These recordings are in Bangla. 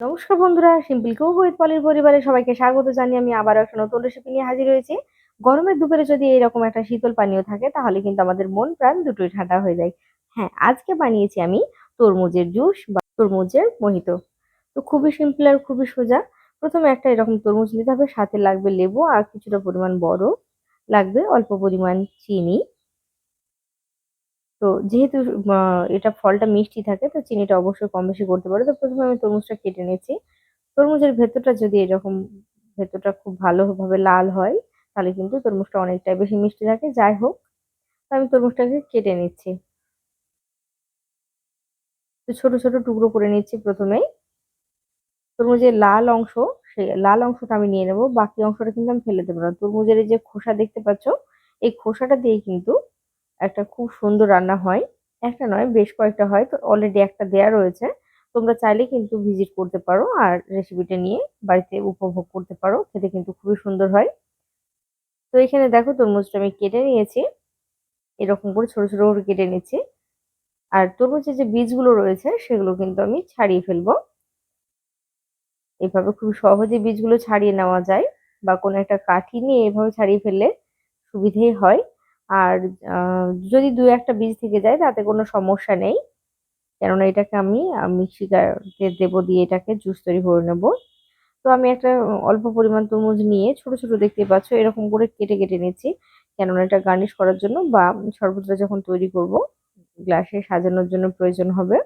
নমস্কার বন্ধুরা সিম্পল কুক উইথ পলির পরিবারে সবাইকে স্বাগত জানিয়ে আমি আবারও একটা নতুন রেসিপি নিয়ে হাজির হয়েছি। গরমের দুপুরে যদি এরকম একটা শীতল পানীয় থাকে, তাহলে কিন্তু আমাদের মন প্রাণ দুটোই ঠান্ডা হয়ে যায়। হ্যাঁ আজকে বানিয়েছি আমি তরমুজের জুস বা তরমুজের মোহিত। তো খুবই সিম্পল আর খুবই সোজা। প্রথমে একটা এরকম তরমুজ নিতে হবে, সাথে লাগবে লেবু আর কিছুটা পরিমাণ বড়। লাগবে অল্প পরিমাণ চিনি। তো যেহেতু এটা ফলটা মিষ্টি থাকে, তো চিনিটা অবশ্যই কম বেশি করতে পারে। তো প্রথমে আমি তরমুজটা কেটে নিয়েছি। তরমুজের ভেতরটা যদি এরকম ভেতরটা খুব ভালোভাবে লাল হয়, তাহলে কিন্তু তরমুজটা অনেকটাই বেশি মিষ্টি থাকে। যাই হোক আমি তরমুজটাকে কেটে নিচ্ছি। তো ছোট ছোট টুকরো করে নিচ্ছি প্রথমেই। তরমুজের লাল অংশ সেই লাল অংশটা আমি নিয়ে নেব। বাকি অংশটা কিন্তু আমি ফেলে দেবো না। তরমুজের এই যে খোসা দেখতে পাচ্ছ, এই খোসাটা দিয়ে কিন্তু একটা খুব সুন্দর রান্না হয়। একটা নয়, বেশ কয়েকটা হয়। তো অলরেডি একটা দেয়া রয়েছে। তোমরা চাইলে কিন্তু ভিজিট করতে পারো আর রেসিপিটা নিয়ে বাড়িতে উপভোগ করতে পারো। খেতে কিন্তু খুবই সুন্দর হয়। তো এখানে দেখো তরমুজটা আমি কেটে নিয়েছি। এরকম করে ছোট ছোট করে কেটে নিচ্ছি। আর তরমুজের যে বীজগুলো রয়েছে, সেগুলো কিন্তু আমি ছাড়িয়ে ফেলব। এভাবে খুব সহজে বীজগুলো ছাড়িয়ে নেওয়া যায় বা কোনো একটা কাঠি নিয়ে এভাবে ছাড়িয়ে ফেললে সুবিধেই হয়। আর যদি দু একটা বীজ থেকে যায়, তাতে কোনো সমস্যা নেই। কেননা এটাকে আমি মিক্সিতে দেবো দিয়ে এটাকে জুস তৈরি করে নেব। তো আমি একটা অল্প পরিমাণ তরমুজ নিয়ে ছোট ছোট দেখতে পাচ্ছ, এরকম করে কেটে কেটে নিচ্ছি। কেননা এটা গার্নিশ করার জন্য বা শরবতটা যখন তৈরি করব, গ্লাসে সাজানোর জন্য প্রয়োজন হবে।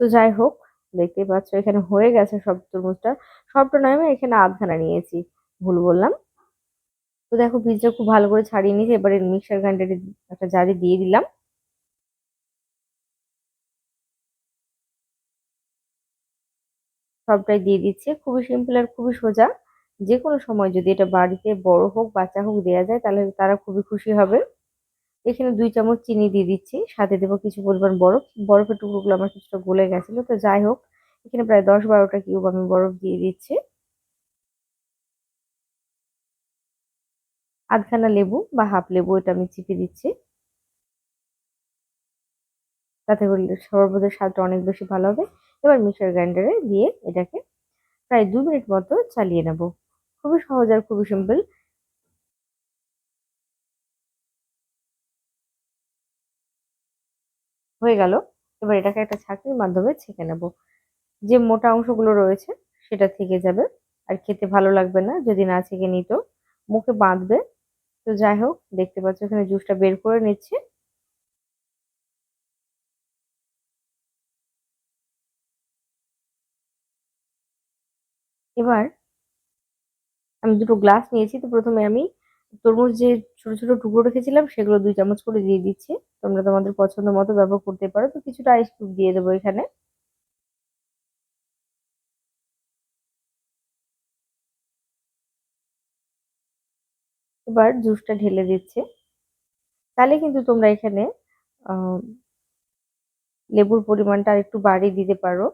তো যাই হোক, দেখতে পাচ্ছ এখানে হয়ে গেছে সব তরমুজটা। সবটা নয়, আমি এখানে আধখানা নিয়েছি। ভুল বললাম। তো দেখো বীজটা খুব ভালো করে ছাড়িয়ে নিয়েছি, এবারে মিক্সার গ্রাইন্ডারে একটা জারি দিয়ে দিলাম। সবটাই দিয়ে দিচ্ছে, খুবই সিম্পল আর খুবই সোজা। যে কোনো সময় যদি এটা বাড়িতে বড় হোক, বাচ্চা হোক দেওয়া যায়, তাহলে তারা খুবই খুশি হবে। এখানে দুই চামচ চিনি দিয়ে দিচ্ছি, সাথে দেবো কিছু পরিমাণ বরফ। বরফের টুকরোগুলো আমার কিছুটা গলে গেছিল, তো যাই হোক, এখানে প্রায় দশ বারোটা কিউব আমি বরফ দিয়ে দিচ্ছি। আধখানা লেবু বা হাফ লেবু এটা আমি চিপে দিচ্ছি। তাতে করলে সর্বদের স্বাদটা অনেক বেশি ভালো হবে। এবার মিক্সার গ্রাইন্ডারে দিয়ে এটাকে প্রায় দু মিনিট মতো চালিয়ে নেব। খুবই সহজ আর খুবই সিম্পল। হয়ে গেল। এবার এটাকে একটা ছাঁকনির মাধ্যমে ছেঁকে নেব। যে মোটা অংশগুলো রয়েছে সেটা থেকে যাবে। আর খেতে ভালো লাগবে না। যদি না ছেঁকে নিত, মুখে বাঁধবে তো যাই হোক, দেখতে পাচ্ছ এখানে জুসটা বের করে নিচ্ছে। এবার আমি দুটো গ্লাস নিয়েছি, তো প্রথমে আমি তরমুজ যে ছোট ছোট টুকরো রেখেছিলাম, সেগুলো দুই চামচ করে দিয়ে দিচ্ছি। তোমরা তোমাদের পছন্দ মতো ব্যবহার করতে পারো। তো কিছুটা আইস কিউব দিয়ে দেবো এখানে। এবার জুসটা ঢেলে দিচ্ছে। তাহলে কিন্তু তোমরা এখানে লেবুর পরিমাণটা আর একটু বাড়িয়ে দিতে পারো।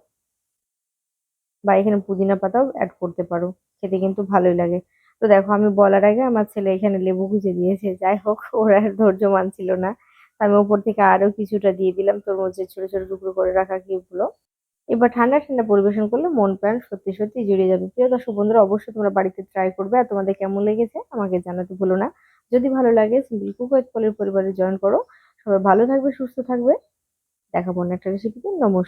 বা এখানে পুদিনা পাতাও অ্যাড করতে পারো। খেতে কিন্তু ভালোই লাগে। তো দেখো, আমি বলার আগে আমার ছেলে এখানে লেবু গুঁজে দিয়েছে। যাই হোক, ওরা ধৈর্য মানছিল না। আমি ওপর থেকে আরও কিছুটা দিয়ে দিলাম। তোর মধ্যে ছোট ছোট টুকরো করে রাখা কিউবগুলো এবার ঠান্ডা ঠান্ডা পরিবেশন করলে মন প্রাণ সত্যি সত্যি জুড়িয়ে যাবে। প্রিয় দর্শক বন্ধুরা, অবশ্যই তোমরা বাড়িতে ট্রাই করবে আর তোমাদের কেমন লেগেছে আমাকে জানাতে ভুলো না। যদি ভালো লাগে সিম্পল কুক পরিবারে জয়েন করো। সবাই ভালো থাকবে, সুস্থ থাকবে। দেখাবো একটা রেসিপিতে নমস্কার।